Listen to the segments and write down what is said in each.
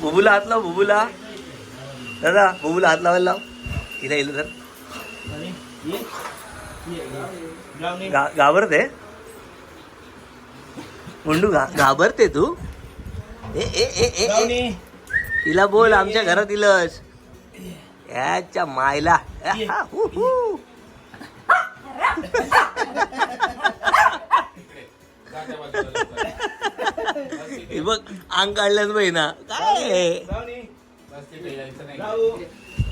बुबूला हात लाव बुबूला. दादा बुबूला हात लावायला लाव. हिला येईल तर गा घाबरते मुंडू घा घाबरते तू. ए ए ए ए ए. तिला बोल आमच्या घरात इलस. याच्या मायला. हे बघ अंग काढल्याच ना. काय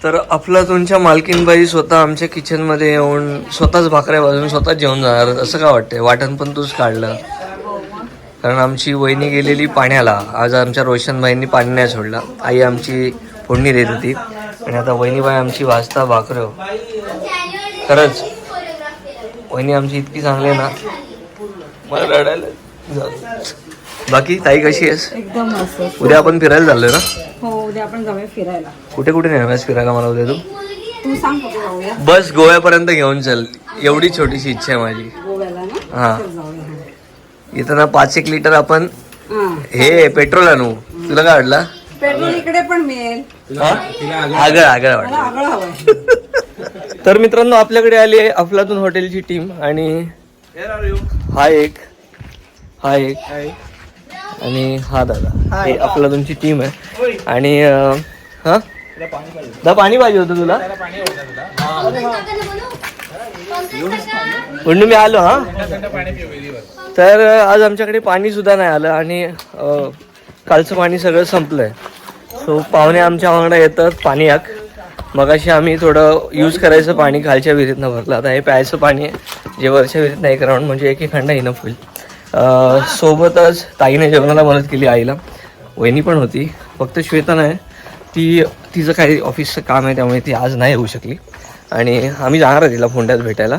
तर अफलातूनच्या मालकीनबाई स्वतः आमच्या किचनमध्ये येऊन स्वतःच भाकऱ्या भाजून स्वतः जेवण जाणार. असं का वाटतंय? वाटण पण तूच काढलं. कारण आमची वहिनी गेलेली पाण्याला. आज आमच्या रोशनबाईंनी पाणी नाही सोडलं. आई आमची फोडणी देत होती. आणि आता वहिनीबाई आमची वाजता भाकर. खरंच वहिनी आमची इतकी चांगली आहे ना. मला रडायला झालं. बाकी ताई कशी आहेस? एकदम मस्त. उद्या आपण फिरायला चाललोय ना? हो उद्या आपण जाऊया फिरायला. कुठे कुठे नेहमीच फिरायला मला उद्या तू? तू सांग कुठे जाऊया? बस गोव्यापर्यंत घेऊन चल. एवढी छोटीशी इच्छा आहे माझी. गोव्याला ना? हा. जाऊया. इथं ना पाच एक लिटर आपण हा. हे पेट्रोल आणू. तुला काय वाटलं? पेट्रोल इकडे पण मिळेल. हा? आगळ आगळ मला वाटलं आगळं हवंय. तर मित्रांनो आपल्याकडे आली आहे अफलातून हॉटेलची टीम आणि हा एक हा एक. आणि हा दादा. हे अफलातूनची टीम आहे. आणि हा? दा पाणी पाहिजे होतं तुला? म्हणून मी आलो हा? तर आज आमच्याकडे पाणी सुद्धा नाही आलं आणि कालचं पाणी सगळं संपलंय. सो पाहुणे आमच्या वांगडा येतात पाणी याक. मगाशी आम्ही थोडं यूज करायचं पाणी खालच्या विहिरीतनं भरलं. आता हे प्यायचं पाणी आहे. जे वरच्या विहिरीतनं एक राऊंड म्हणजे एक एक खंड इनफ होईल. सोबतच ताईने जेवणाला मदत केली आईला. वहिनी पण होती. फक्त श्वेता नाही ती तिचं काही ऑफिसचं काम आहे त्यामुळे ती आज नाही येऊ शकली. आणि आम्ही जाणार आहे तिला फोंड्यात भेटायला.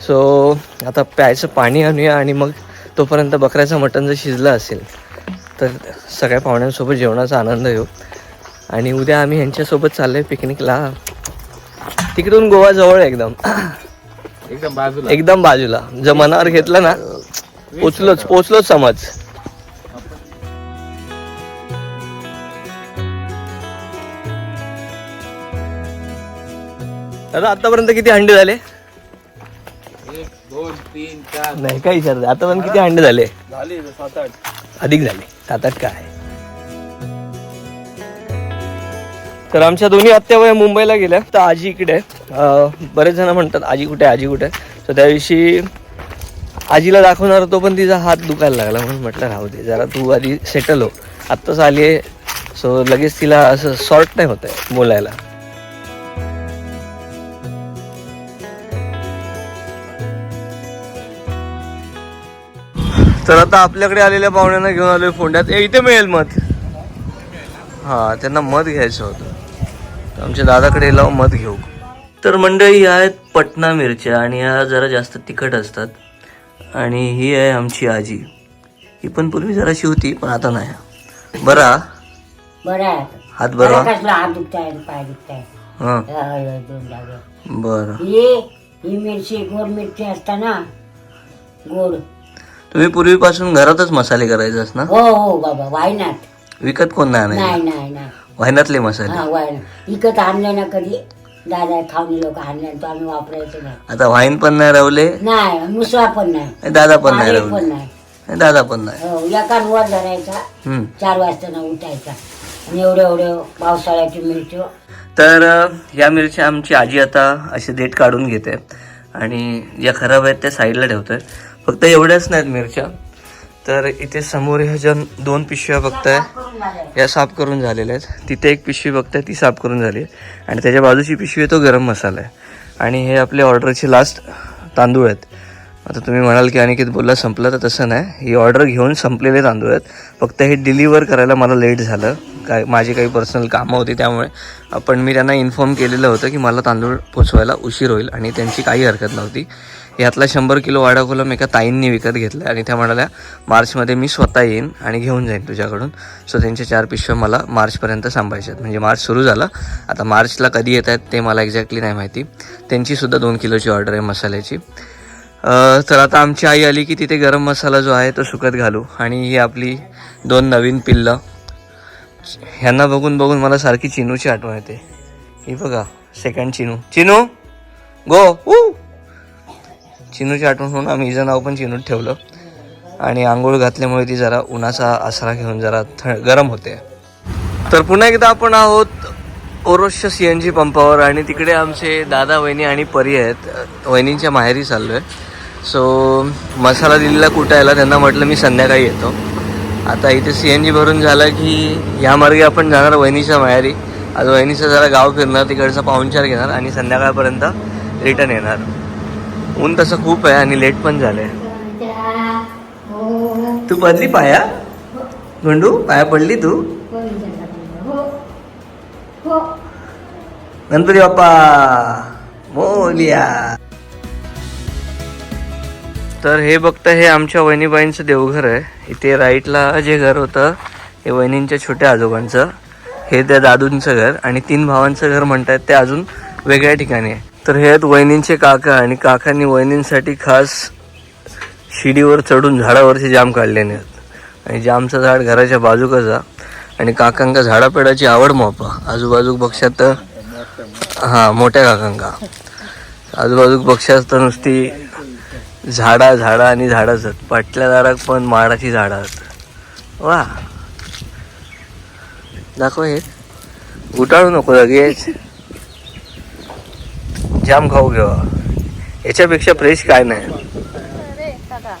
सो आता प्यायचं पाणी आणूया आणि मग तोपर्यंत बकऱ्याचं मटण जर शिजलं असेल तर सगळ्या पाहुण्यांसोबत जेवणाचा आनंद घेऊ. आणि उद्या आम्ही ह्यांच्यासोबत चाललोय पिकनिकला. तिकडून गोवा जवळ आहे एकदम. एकदम बाजूला. एकदम बाजूला. जर मनावर घेतलं ना पोचलोच पोचलोच समज. दादा आतापर्यंत किती अंडे झाले? एक दोन तीन चार. नाही काय विचारते आतापर्यंत किती अंडे झाले? झाली सात आठ. अधिक झाले. सात आठ काय? तर आमच्या दोन्ही आत्या वया मुंबईला गेल्या. तर आजी इकडे बरेच जण म्हणतात आजी कुठे आजी कुठे. तर त्या दिवशी आजीला दाखवणार होतो पण तिचा हात दुखायला लागला म्हणून म्हटलं राहू दे जरा तू आधी सेटल हो. आत्ताच आली आहे सो लगेच तिला असं सॉर्ट नाही होत आहे बोलायला. तर आता आपल्याकडे आलेल्या पाहुण्यांना घेऊन आलोय फोंड्यात. इथे मिळेल मध. हा त्यांना मध घ्यायचं होतं. आमच्या दादाकडे लावून मध घेऊ. तर मंडळी ह्या आहेत पटना मिरच्या आणि ह्या जरा जास्त तिखट असतात. आणि ही आहे आमची आजी. ही पण पूर्वी जराशी होती पण आता नाही. बरा? बरं आहे. हात बरा? मला कसला हात दुखताय पाय दुखताय? हा. दोन जागे बरं. ही ही मिरची गोड मिरची असता ना? गोड. तुम्ही पूर्वीपासून घरातच मसाले करायचे ना? हो हो बाबा वायनात विकत कोण नाही नाही आणायचे नाही नाही. वाहिन्यातले मसाले. हा वायनात विकत आणलं ना कधी? दादा खावणी लोक आणले तो आम्ही वापरायचो नाही आता वाईन पण नाही रावले? नाही मुसळा पण नाही. दादा पण नाही पाणी रावले. नाही. दादा पण नाही. हो एका वर धरायचा हम्म. चार वाजता उठायचा. आणि एवढे एवढे पावसाळ्याची मिरची. तर अ, या मिरच्या आमची आजी आता असे देठ काढून घेते. आणि ज्या खराब आहेत त्या साईडला ठेवतोय. फक्त एवढ्याच नाहीत मिरच्या. तर इथे समोर ह्या ज्या दोन पिशव्या बघताय. या साफ करून झालेल्या आहेत. तिथे एक पिशवी बघताय ती साफ करून झाली आहे. आणि त्याच्या बाजूची पिशवी आहे तो गरम मसाला आहे. आणि हे आपले ऑर्डरचे लास्ट तांदूळ आहेत. आता तुम्ही म्हणाल की अनिकेत बोलला संपलं तर तसं नाही. ही ऑर्डर घेऊन संपलेले तांदूळ आहेत. फक्त हे डिलिव्हर करायला मला लेट झालं. काय माझी काही पर्सनल कामं होती त्यामुळे. पण मी त्यांना इन्फॉर्म केलेलं होतं की मला तांदूळ पोचवायला उशीर होईल आणि त्यांची काही हरकत नव्हती. ह्यातला शंभर किलो वाडा कोलम एका ताईंनी विकत घेतला आणि त्या म्हणाल्या मार्चमध्ये मी स्वतः येईन आणि घेऊन जाईन तुझ्याकडून. सो त्यांच्या चार पिशव्या मला मार्चपर्यंत सांभाळायच्या आहेत. म्हणजे मार्च सुरू झाला. आता मार्चला कधी येत आहेत ते मला एक्झॅक्टली नाही माहिती. त्यांचीसुद्धा दोन किलोची ऑर्डर आहे मसाल्याची. तर आता आमची आई आली की तिथे गरम मसाला जो आहे तो सुकत घालू. आणि ही आपली दोन नवीन पिल्लं. ह्यांना बघून बघून मला सारखी चिनूची आठवण येते. ही बघा सेकंड चिनू. चिनू! गो ऊ चिनूची आठवण म्हणून आम्ही हिचं नाव पण चिनूत ठेवलं. आणि आंघोळ घातल्यामुळे ती जरा उन्हाचा आसरा घेऊन जरा थ गरम होते. तर पुन्हा एकदा आपण आहोत ओरोसच्या सी एन जी पंपावर आणि तिकडे आमचे दादा वहिनी आणि परी आहेत. वहिनींच्या माहेरी चाललो आहे सो मसाला दिलेला कुटायला त्यांना म्हटलं मी संध्याकाळी येतो. आता इथे सी एन जी भरून झालं की या मार्गे आपण जाणार वहिनीच्या माहेरी. आज वहिनीचं जरा गाव फिरणार तिकडचा पाहुणचार घेणार आणि संध्याकाळपर्यंत रिटर्न येणार. ऊन तसं खूप आहे आणि लेट पण झालंय. तू बदली पाया? गंडू पाया पडली तू? गणपती बाप्पा मोलिया तर हे बघता हे आमच्या वहिनीबाईंचं देवघर आहे. इथे राईटला जे घर होतं हे वहिनींच्या छोट्या आजोबांचं. हे त्या दादूंचं घर आणि तीन भावांचं घर म्हणतात ते अजून वेगळ्या ठिकाणी आहे. तर हे आहेत वहिनींचे काका आणि काकांनी वहिनींसाठी खास शिडीवर चढून झाडावरचे जाम काढलेले आहेत. आणि जामचं झाड घराच्या बाजूकच आहे. आणि काकांका झाडापेडाची आवड मोपा. आजूबाजूक पक्षात तर हां मोठ्या काकांका. आजूबाजूक पक्षात तर नुसती झाडा झाडा आणि झाडाच आहेत. पाटल्या दाराक पण माडाची झाडं आहेत. वा. दाखव हे. उटाळू नको लगेच जाम खाऊ घेवा याच्यापेक्षा फ्रेश काय नाही. अरे काका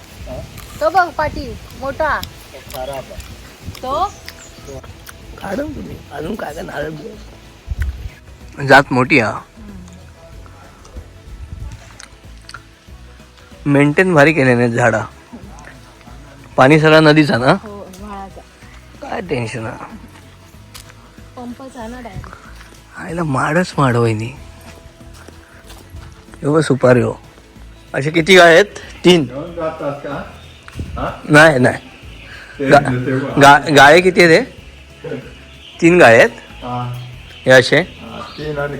तो बघ पाटी मोठा. तो? काढून तुम्ही अजून काय काय नारळ जात मोठी हा. मेंटेन भारी केले नाहीत झाडा. पाणी सगळा नदीचा ना? हो व्हाळाचा काय टेन्शन हा पंपचा ना डायरेक्ट आईला माडच माड वहिनी हो सुपारी हो. असे किती गाय आहेत? तीन. नाही नाही. गा- गाय किती आहेत हे? तीन गाय आहेत? हे असे?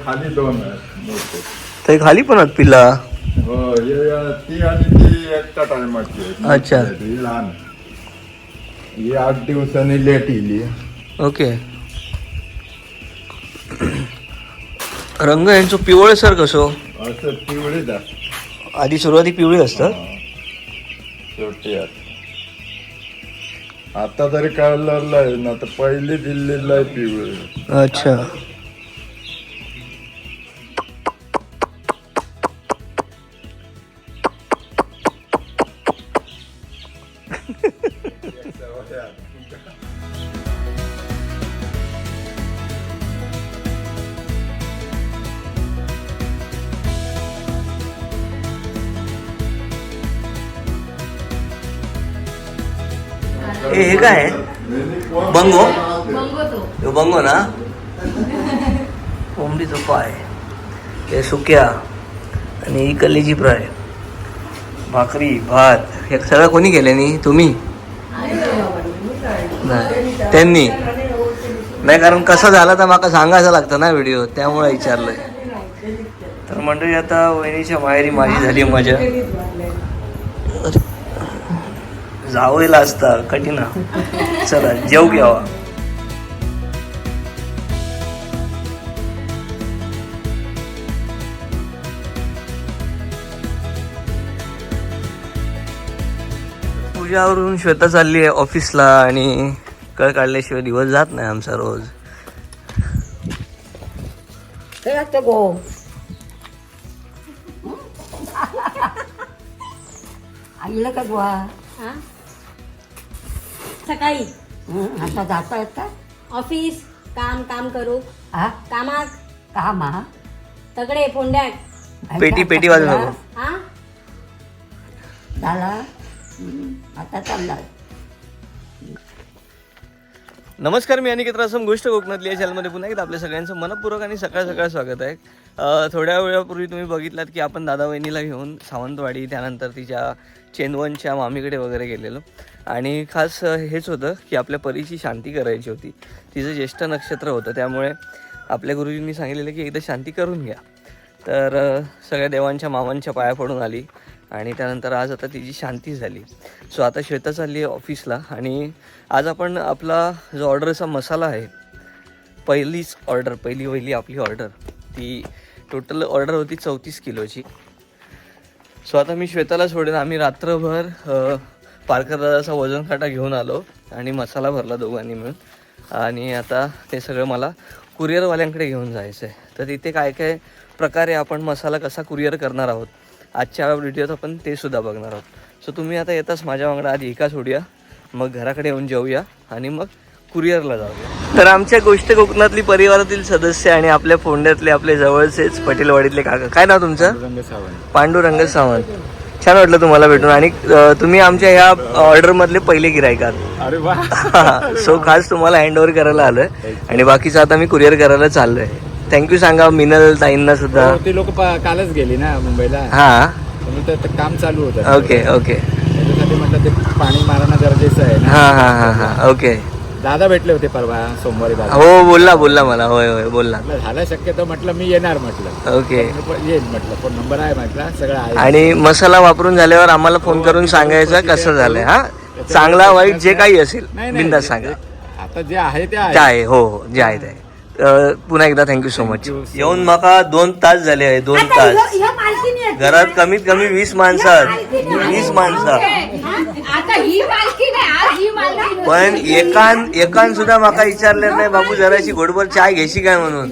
खाली दोन ते खाली पण आहेत पिल्ला. अच्छा. लहान ही आठ दिवसांनी लेट येली ओके. रंग यांचो पिवळे सर कसो हो? असं आधी सुरुवाती पिवळी असतात शेवटी. आता. तरी कलरला आहे ना तर पहिली दिल्लीला आहे पिवळी. अच्छा. हे हे काय बंगो? ह्यो बंगो ना? कोंबडीचो पाय. हे सुक्या आणि ही कलेजी फ्राय. भाकरी भात. हे सगळं कोणी केलं नी? तुम्ही? नाही. त्यांनी. नाही कारण कसं झालं तर माका सांगायचं लागतं ना व्हिडिओ त्यामुळे विचारलंय. तर मंडळी आता वहिनीच्या माहेरी माझी झाली मजा. जावयला असता कठीण. चला जेव घ्यावा पूजावरून श्वेता चालली आहे ऑफिसला आणि कळ काढल्याशिवाय दिवस जात नाही आमचा रोज. आईला का गोवा हा? सकाळी. हं, आता जाता येत? का ऑफिस काम काम करू. हा कामाक का मा तगडे फोंड्याक पेटी पेटी वाजू नको. हा झाला? हं, आता चालला नमस्कार मी अनिकेत रासम गोष्ट कोकणातली. या चॅनलमध्ये पुन्हा एकदा आपल्या सगळ्यांचं मनपूर्वक आणि सकाळ सकाळ स्वागत आहे. अ, थोड्या वेळापूर्वी तुम्ही बघितलात की आपण दादा वहिनीला घेऊन सावंतवाडी त्यानंतर तिच्या चेंदवनच्या मामीकडे वगैरे गेलेलो. आणि खास हेच होतं की आपल्या परीची शांती करायची होती. तिचं ज्येष्ठ नक्षत्र होतं. त्यामुळे आपल्या गुरुजींनी सांगितलेलं की एकदा शांती करून घ्या. तर सगळ्या देवांच्या मामांच्या पाया पडून आली आणि त्यानंतर आज आता तिची शांती झाली. सो आता श्वेता चालली आहे ऑफिसला आणि आज आपण आपला जो ऑर्डरचा मसाला आहे पहिलीच ऑर्डर पहिली पहिली आपली ऑर्डर ती टोटल ऑर्डर होती चौतीस किलोची. सो आता मी श्वेताला सोडेन. आम्ही रात्रभर पारकर दादाचा वजन काटा घेऊन आलो आणि मसाला भरला दोघांनी मिळून. आणि आता ते सगळं मला कुरिअरवाल्यांकडे घेऊन जायचं आहे तर तिथे काय काय प्रकारे आपण मसाला कसा कुरिअर करणार आहोत? आजच्या व्हिडिओत आपण ते सुद्धा बघणार आहोत. सो तुम्ही आता येताच माझ्या मागणं आधी एका सोडूया मग घराकडे येऊन जेऊया आणि मग कुरिअरला जाऊया. तर आमच्या गोष्ट कोकणातली परिवारातील सदस्य आणि आपल्या फोंड्यातले आपले जवळचेच पटेलवाडीतले काका. काय नाव तुमचं? पांडुरंग सावंत. छान वाटलं तुम्हाला भेटून. आणि तुम्ही आमच्या ह्या ऑर्डर मधले पहिले गिरायक आहात अरे वा. सो खास तुम्हाला हँड ओव्हर करायला आलोय. आणि बाकीचं आता मी कुरिअर करायला चाललोय. थँक्यू सांगा मिनल ताईंना सुद्धा. हो, ती लोक कालच गेली ना मुंबईला. हा. काम चालू होतं. ओके ओके त्याच्यासाठी म्हटलं ते पाणी मारणं गरजेचं आहे हा हा हा हा. ओके दादा भेटले होते परवा सोमवारी दादा. हो बोलला बोलला मला. होय होय बोलला. म्हटलं झालं शक्यतो म्हटलं मी येणार म्हटलं. ओके. पण येईल म्हटलं फोन नंबर आहे म्हटलं सगळं आहे. आणि मसाला वापरून झाल्यावर आम्हाला फोन करून सांगायचं कसं झालंय हा? चांगला वाईट जे काही असेल नाही, नाही, बिंदास सांगा. आता जे आहे ते ते आहे आहे हो हो जे आहे ते आहे. अ, पुन्हा एकदा थँक्यू सो मच येऊन मका दोन तास झाले आहे दोन तास. घरात कमीत कमी वीस माणसं आहेत. वीस माणसं. आता ही ही मालकी पण एकान एकान सुद्धा माका विचारलं नाही बाबू जराशी घोडभर चाय घेशी काय म्हणून?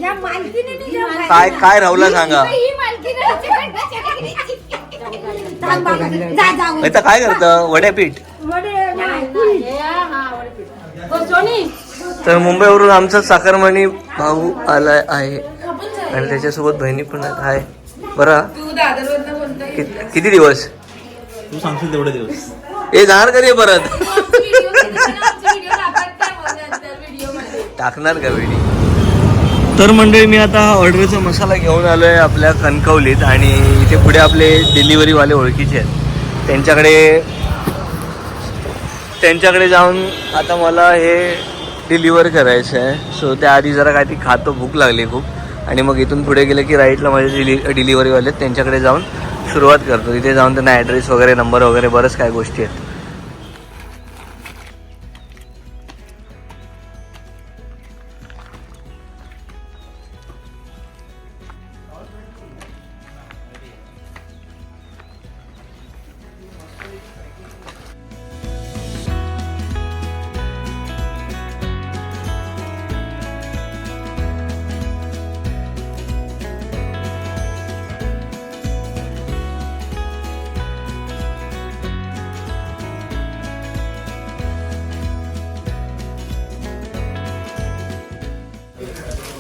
काय काय राहुला सांगा? ही आता काय करतं? वड्यापीठ तर मुंबईवरून आमचा साखरमणी भाऊ आलाय आहे. आणि त्याच्यासोबत बहिणी पण आहे बरं. कि- किती दिवस? तू सांगशील तेवढे दिवस. हे जाणार कधी परत. टाकणार का वेळी तर मंडळी मी आता हा ऑर्डरचा मसाला घेऊन आलो आहे आपल्या कणकवलीत आणि इथे पुढे आपले डिलिव्हरीवाले ओळखीचे आहेत. त्यांच्याकडे त्यांच्याकडे जाऊन आता मला हे डिलिव्हर करायचं आहे. सो त्याआधी जरा काहीतरी खातो भूक लागली खूप. आणि मग इथून पुढे गेलं की राईटला माझे डिलि डिलिव्हरीवाले आहेत. त्यांच्याकडे जाऊन सुरुवात करतो. तिथे जाऊन त्यांना ॲड्रेस वगैरे नंबर वगैरे बरंच काय गोष्टी आहेत.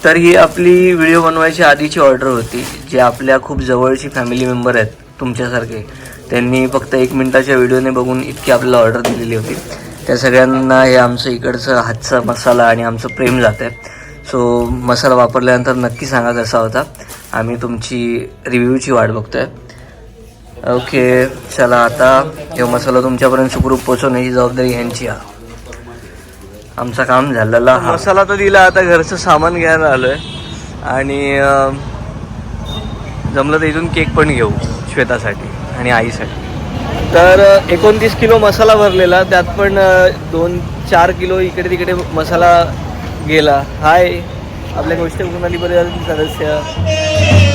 तर ही आपली व्हिडिओ बनवायची आधीची ऑर्डर होती जे आपल्या खूप जवळची फॅमिली मेंबर आहेत तुमच्यासारखे. त्यांनी फक्त एक मिनटाच्या व्हिडिओने बघून इतकी आपल्याला ऑर्डर दिलेली होती. त्या सगळ्यांना हे आमचं इकडचं हातचा मसाला आणि आमचं प्रेम जात आहे सो मसाला वापरल्यानंतर नक्की सांगा कसा होता. आम्ही तुमची रिव्ह्यूची वाट बघतो आहे ओके चला आता हे मसाला तुमच्यापर्यंत सुखरूप पोचवण्याची जबाबदारी ह्यांची आहे. आमचं काम झालेला मसाला तर दिला आता घरचं सामान घ्यायला आलोय. आणि जमलं तर इथून केक पण घेऊ श्वेतासाठी आणि आईसाठी. तर एकोणतीस किलो मसाला भरलेला त्यात पण दोन चार किलो इकडे तिकडे मसाला गेला. हाय. आपल्या गोष्ट कुणाली परिवारातील सदस्य.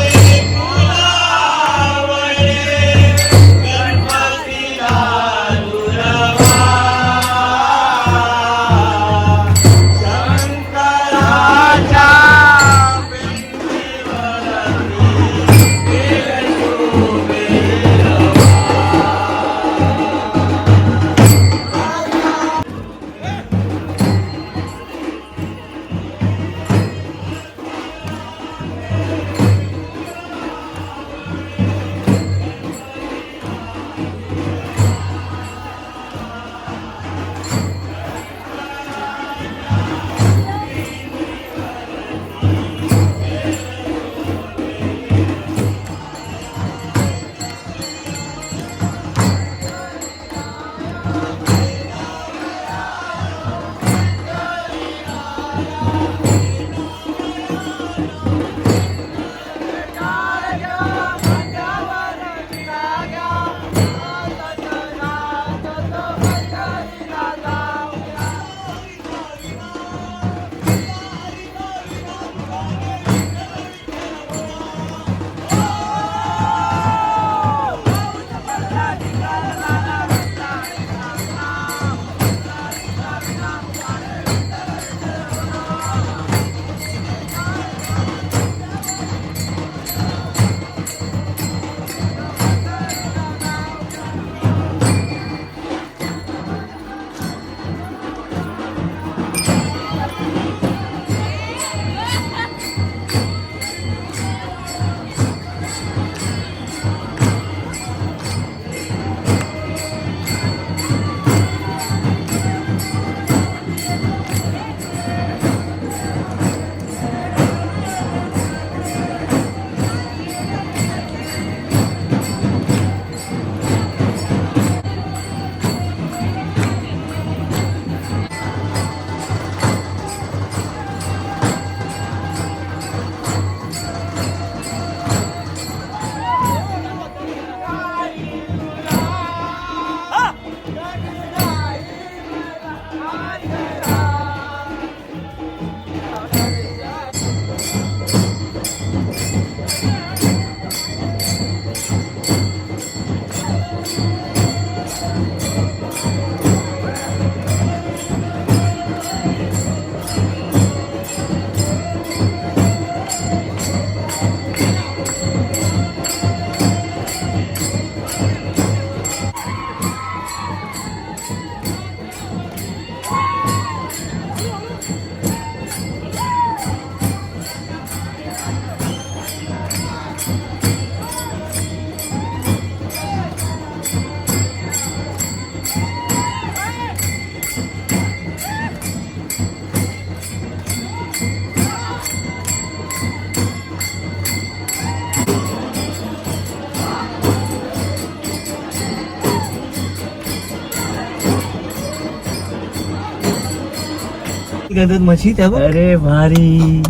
करतात म्हशी त्या अरे भारी.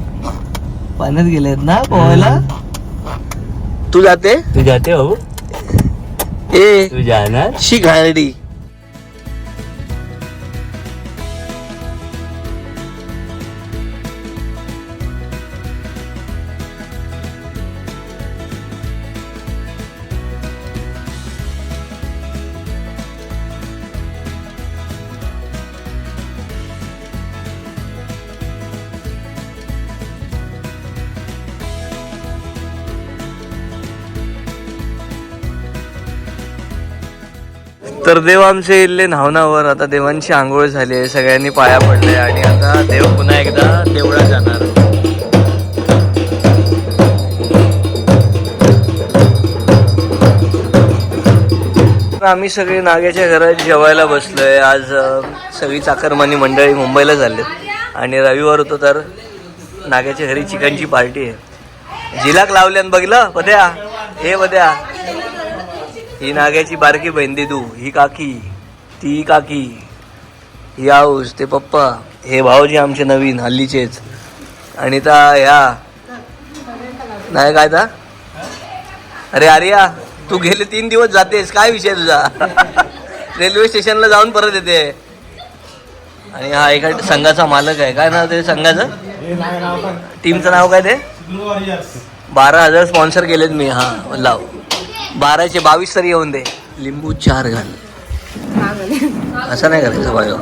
पाण्यात गेलेत ना पोहायला? तू जाते? तू जाते हो ए तू जाणार? शी घालडी तर देव आमचे इल्ले न्हावनावर आता देवांची आंघोळ झाली आहे. सगळ्यांनी पाया पडले आणि आता देव पुन्हा एकदा देवळात जाणार. तर आम्ही सगळे नाग्याच्या घरात जेवायला बसलोय. आज सगळी चाकरमानी मंडळी मुंबईला झालेत. आणि रविवार होतो तर नाग्याच्या घरी चिकनची पार्टी आहे. झिलाक लावल्यान बघलं पद्या हे पद्या ही नाग्याची बारकी बहीण दिदू ही काकी ती काकी ही आऊस ते पप्पा हे भाऊजी आमचे नवीन हल्लीचेच. आणि ता ह्या नाही काय ता? अरे आर्या तू गेले तीन दिवस जातेस काय विषय तुझा? रेल्वे स्टेशनला जाऊन परत येते. आणि हा एका संघाचा मालक आहे. काय नाव ते संघाचं? टीमचं नाव काय ते? बारा हजार स्पॉन्सर केलेत मी हा लाव. बाराचे बावीस तरी येऊन दे. लिंबू चार घाल. असं नाही करायचं बायो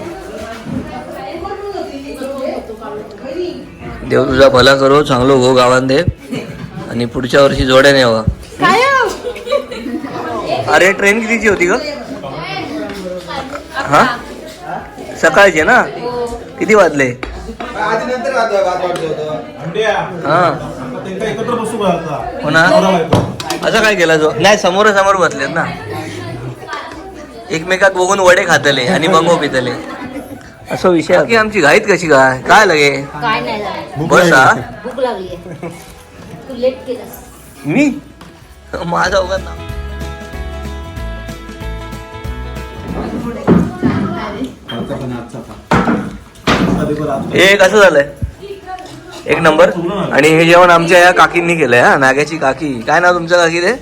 देव तुझा भला करो चांगलं हो गावात दे. आणि पुढच्या वर्षी जोड्याने यावं. अरे ट्रेन कितीची होती ग? हा? सकाळची ना? किती वाजले? हा. हो ना? असं काय केलं जो? नाही समोर समोर बसलेत ना. एकमेकात बघून वडे खातले आणि बंगो पितले असं विषय की आमची घाईत कशी काय काय लगे? काय नाही झालं. बस हा? भूक लागली. तू लेट केलंस. मी? माझा उगाच नाव हे कसं झालंय? एक नंबर. आणि हे जेवण आमच्या या काकींनी केलंय हा नाग्याची काकी. काय नाव तुमच्या काकी ते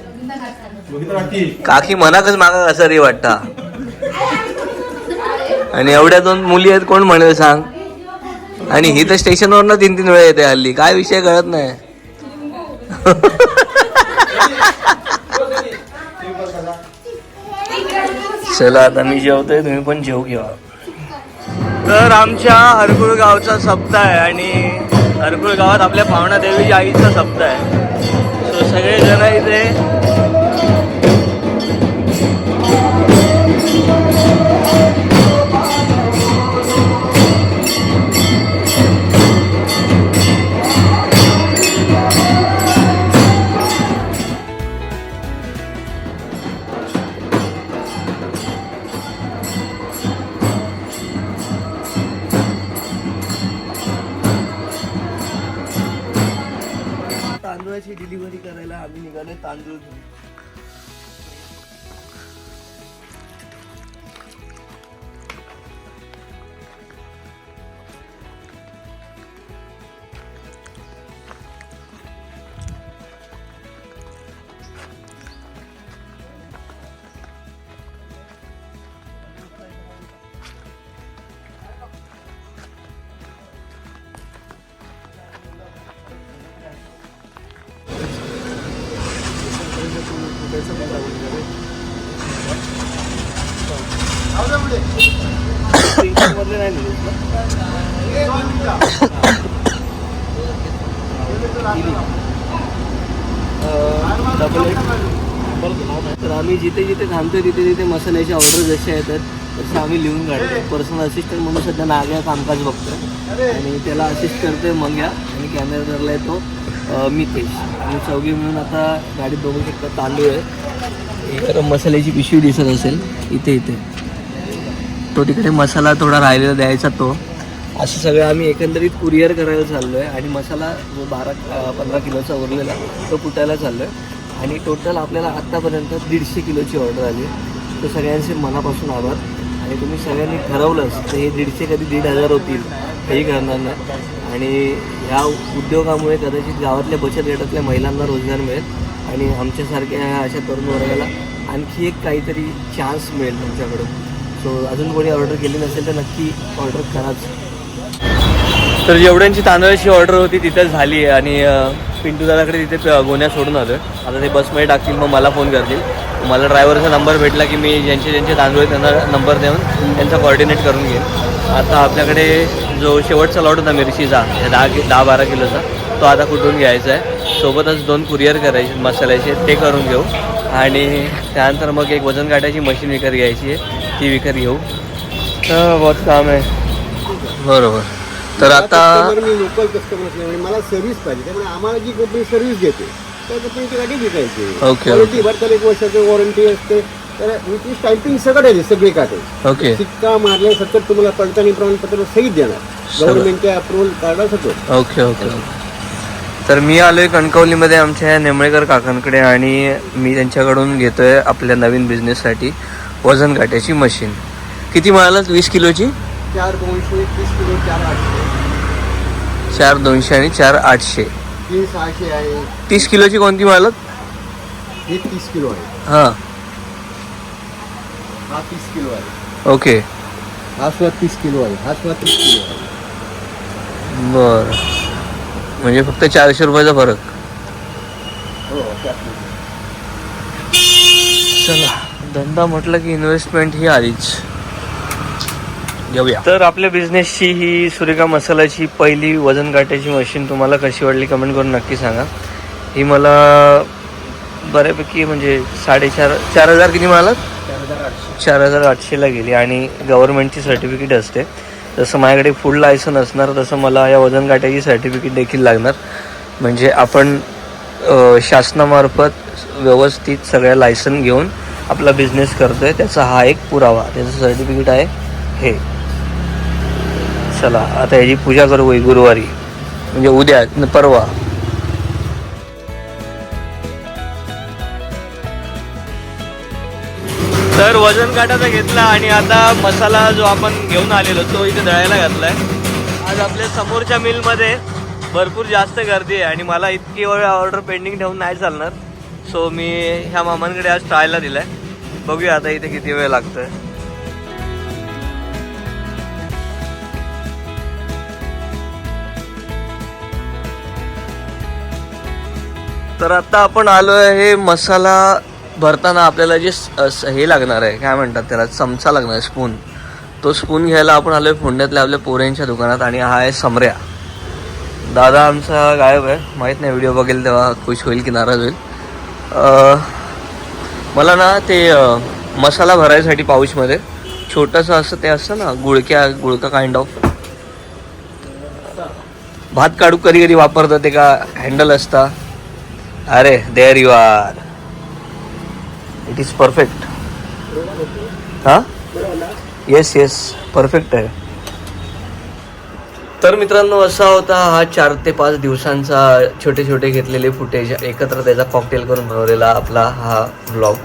काकी. मनाकच मागा कसं रे वाटता. आणि एवढ्या दोन मुली आहेत कोण म्हणेल सांग? आणि ही तर स्टेशनवर तीन तीन वेळा येते हल्ली. काय विषय कळत नाही. चला आता मी जेवतोय तुम्ही पण जेव घेवा तर आमच्या हरकुळ गावचा सप्ताह आहे आणि हरकुळ गावात आपल्या पावणा देवीच्या आईचा सप्ताह आहे. तर आम्ही जिथे जिथे थांबतो तिथे तिथे मसाल्याची ऑर्डर जशा येतात तसं आम्ही लिहून काढतो पर्सनल असिस्टंट म्हणून सध्या नाग्या कामकाज बघतोय. आणि त्याला असिस्ट करतोय मंग्या. आणि कॅमेराला येतो मितेश. आणि चौघी मिळून आता गाडीत बघू शकता तांदूळ आहे. इकडं मसाल्याची पिशवी दिसत असेल इथे इथे. तो तिकडे मसाला थोडा राहिलेला द्यायचा तो. असं सगळं आम्ही एकंदरीत कुरिअर करायला चाललो आहे आणि मसाला जो बारा पंधरा किलोचा उरलेला तो कुटायला चाललो आहे आणि टोटल आपल्याला आत्तापर्यंत दीडशे किलोची ऑर्डर आली. तर सगळ्यांचे मनापासून आभार. आणि तुम्ही सगळ्यांनी ठरवलंच तर हे दीडशे कधी दीड हजार होतील. हेही करणार नाही. आणि ह्या उद्योगामुळे कदाचित गावातल्या बचत गटातल्या महिलांना रोजगार मिळेल आणि आमच्यासारख्या अशा तरुण वर्गाला आणखी एक काहीतरी चान्स मिळेल तुमच्याकडून. सो अजून कोणी ऑर्डर केली नसेल तर नक्की ऑर्डर कराच. तर जेवढ्यांची तांदळाची ऑर्डर होती तिथं झाली आहे आणि पिंटू दादाकडे तिथे गोण्या सोडून आलो आहे आता ते बसमध्ये टाकतील मग मला फोन करतील. मला ड्रायव्हरचा नंबर भेटला की मी ज्यांचे ज्यांचे तांदूळ आहेत त्यांना नंबर देऊन त्यांचा कॉर्डिनेट करून घेईन. आता आपल्याकडे जो शेवटचा लॉट होता मिरचीचा दहा कि दहा बारा किलोचा तो आता कुठून घ्यायचा आहे? सोबतच दोन कुरिअर करायचे मसाल्याचे ते करून घेऊ. आणि त्यानंतर मग एक वजन काटायची मशीन विकत घ्यायची आहे ती विकत घेऊ. तर बहुत काम आहे. बरोबर. तर आता मी लोकल कस्टमर असल्यामुळे मला सर्व्हिस पाहिजे. त्यामुळे आम्हाला जी कंपनी सर्व्हिस देते त्या कंपनीची गाडी विकायची. ओके, एक वर्षाची वॉरंटी असते. तर ती स्टॅम्पिंग सगळं आहे सगळी काटे. ओके सिक्का मारल्या सकट तुम्हाला पडताळणी प्रमाणपत्र सहित देणार. गव्हर्नमेंटच्या अप्रुव्हल कार्डा सगळं. ओके ओके तर मी आलोय कणकवलीमध्ये आमच्या नेमळेकर काकांकडे आणि मी त्यांच्याकडून घेतोय आपल्या नवीन बिझनेससाठी वजन काट्याची मशीन किती मिळालं? वीस किलोची? चार दोनशे तीस किलो चार आठशे. चार दोनशे आणि चार आठशे. तीन सहाशे आहे. तीस किलोची कोणती मिळालं? हे तीस किलो आहे. हां. हा तीस किलो आहे. ओके. हा सुद्धा तीस किलो आहे. हा सुद्धा तीस किलो आहे. बरं. म्हणजे फक्त चारशे रुपयाचा फरक. हो चला धंदा म्हटलं की इन्व्हेस्टमेंट ही आलीच घेऊया. तर आपल्या बिझनेसची ही सुरेखा मसाल्याची पहिली वजन काट्याची मशीन तुम्हाला कशी वाटली कमेंट करून नक्की सांगा. ही मला बऱ्यापैकी म्हणजे साडेचार चार हजार किती मिळाला चार हजार आठशेला गेली आणि गव्हर्नमेंटची सर्टिफिकेट असते. जसं माझ्याकडे फुल लायसन असणार तसं मला या वजन काट्याची सर्टिफिकेट देखील लागणार. म्हणजे आपण शासनामार्फत व्यवस्थित सगळ्या लायसन घेऊन आपला बिझनेस करतोय त्याचा हा एक पुरावा त्याचं सर्टिफिकेट आहे हे. चला आता याची पूजा करू गुरुवारी. म्हणजे उद्या न परवा. वजन काटाचा घेतला आणि आता मसाला जो आपण घेऊन आलेलो तो इथे दळायला घातलाय. आज आपल्या समोरच्या मिलमध्ये भरपूर जास्त गर्दी आहे आणि मला इतकी वेळ ऑर्डर पेंडिंग ठेवून नाही चालणार. सो मी ह्या मामांकडे आज ट्रायला दिलाय. बघूया आता इथे किती वेळ लागतोय. तर आता आपण आलो आहे मसाला भरताना आपल्याला जे हे लागणार आहे काय म्हणतात त्याला चमचा लागणार आहे स्पून तो स्पून घ्यायला आपण आलो आहे पुण्यातल्या आपल्या पोऱ्यांच्या दुकानात आणि हा आहे समऱ्या. दादा आमचा गायब आहे. माहीत नाही व्हिडिओ बघेल तेव्हा खुश होईल की नाराज होईल. मला ना ते मसाला भरायसाठी पाऊचमध्ये छोटंसं असं ते असतं ना गुळक्या गुळका काइंड ऑफ भात काढू कधी कधी वापरतं ते का हँडल असता. अरे there you are it is perfect हां येस येस परफेक्ट आहे. तर मित्रांनो असा होता हा चार ते पाच दिवसांचा छोटे छोटे घेतलेले फुटेज एकत्र त्याचा कॉकटेल करून बनवलेला आपला हा ब्लॉग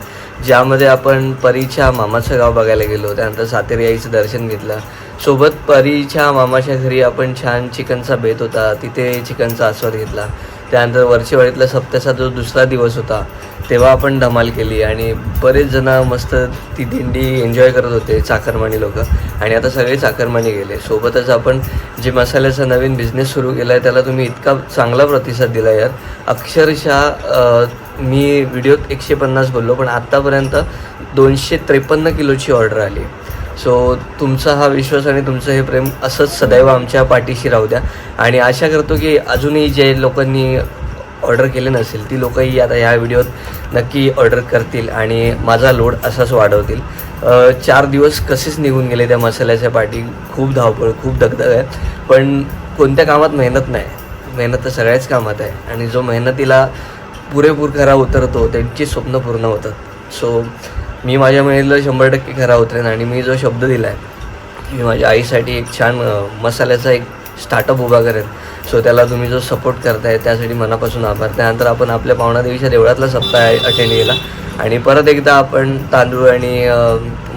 ज्यामध्ये आपण परीच्या मामाचं गाव बघायला गेलो. त्यानंतर सातेरी आईचं दर्शन घेतलं. सोबत परीच्या मामाच्या घरी आपण छान चिकनचा बेत होता. तिथे चिकनचा आस्वाद घेतला. त्यानंतर वरचेवाडीतला सप्त्याचा जो दुसरा दिवस होता तेव्हा आपण धमाल केली आणि बरेच जण मस्त ती दिंडी एन्जॉय करत होते चाकरमानी लोक. आणि आता सगळे चाकरमानी गेले. सोबतच आपण जे मसाल्याचा नवीन बिझनेस सुरू केला आहे त्याला तुम्ही इतका चांगला प्रतिसाद दिला यार. अक्षरशः मी व्हिडिओत एकशे पन्नास बोललो पण आत्तापर्यंत दोनशे त्रेपन्न किलोची ऑर्डर आली. सो तुमचा हा विश्वास आणि तुमचं हे प्रेम असंच सदैव आमच्या पाठीशी राहू द्या. आणि आशा करतो की अजूनही जे लोकांनी ऑर्डर केले नसेल ती लोकंही आता ह्या व्हिडिओत नक्की ऑर्डर करतील आणि माझा लोड असाच वाढवतील. चार दिवस कसेच निघून गेले त्या मसाल्याच्या पाठी? खूप धावपळ खूप दगदग आहे. पण कोणत्या कामात मेहनत नाही. मेहनत तर सगळ्याच कामात आहे. आणि जो मेहनतीला पुरेपूर खरा उतरतो त्यांची स्वप्न पूर्ण होतात. सो मी माझ्या मेहनतीला शंभर टक्के खरा उतरेन आणि मी जो शब्द दिला आहे मी माझ्या आईसाठी एक छान मसाल्याचा एक स्टार्टअप उभा करेन. सो त्याला तुम्ही जो सपोर्ट करताय त्यासाठी मनापासून आभार. त्यानंतर आपण आपल्या पावणादेवीच्या देवळातला सप्ताह अटेंड केला आणि परत एकदा आपण तांदूळ आणि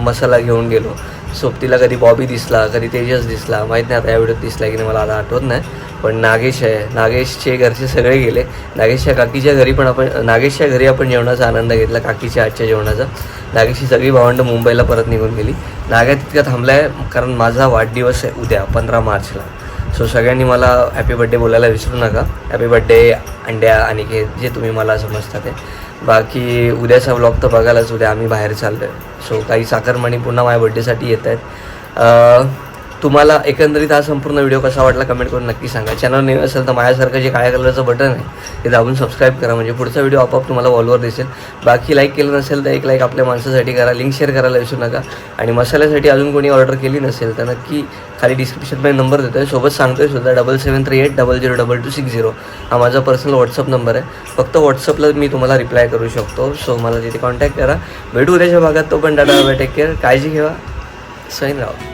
मसाला घेऊन गेलो. सोबतीला कधी बॉबी दिसला कधी तेजस दिसला माहीत नाही आता या व्हिडिओत दिसला की नाही मला आता आठवत नाही. पण नागेश आहे नागेशचे घरचे सगळे गेले. नागेशच्या काकीच्या घरी पण आपण नागेशच्या घरी आपण जेवणाचा आनंद घेतला काकीच्या आजच्या जेवणाचा. नागेशची सगळी भावंडं मुंबईला परत निघून गेली. नाग्या तितक्या थांबला आहे कारण माझा वाढदिवस आहे उद्या पंधरा मार्चला. सो सगळ्यांनी मला हॅपी बड्डे बोलायला विसरू नका. हॅपी बड्डे अंड्या आणि जे तुम्ही मला समजता ते. बाकी उद्याचा व्लॉग तर बघायलाच उद्या. आम्ही बाहेर चाललो आहे सो काही साखरमणी पुन्हा माझ्या बड्डेसाठी येत आहेत तुम्हाला एकंदरीत हा संपूर्ण व्हिडिओ कसा वाटला कमेंट करून नक्की सांगा. चॅनल नवीन असेल तर माझ्यासारखं जे काळ्या कलरचं बटन आहे ते दाबून सबस्क्राईब करा. म्हणजे पुढचा व्हिडिओ आपोआप तुम्हाला वॉलवर दिसेल. बाकी लाईक केलं नसेल तर एक लाईक आपल्या माणसासाठी करा. लिंक शेअर करायला विसरू नका. आणि मसाल्यासाठी अजून कोणी ऑर्डर केली नसेल तर नक्की खाली डिस्क्रिप्शनमध्ये नंबर देतो आहे सोबत सांगतोय सुद्धा double seven three eight double zero double two six zero हा माझा पर्सनल व्हॉट्सअप नंबर आहे. फक्त व्हॉट्सअपला मी तुम्हाला रिप्लाय करू शकतो. सो मला तिथे कॉन्टॅक्ट करा. भेटू उद्याच्या भागात. तो पण डाटा टेक केअर काळजी घ्या सैन राव.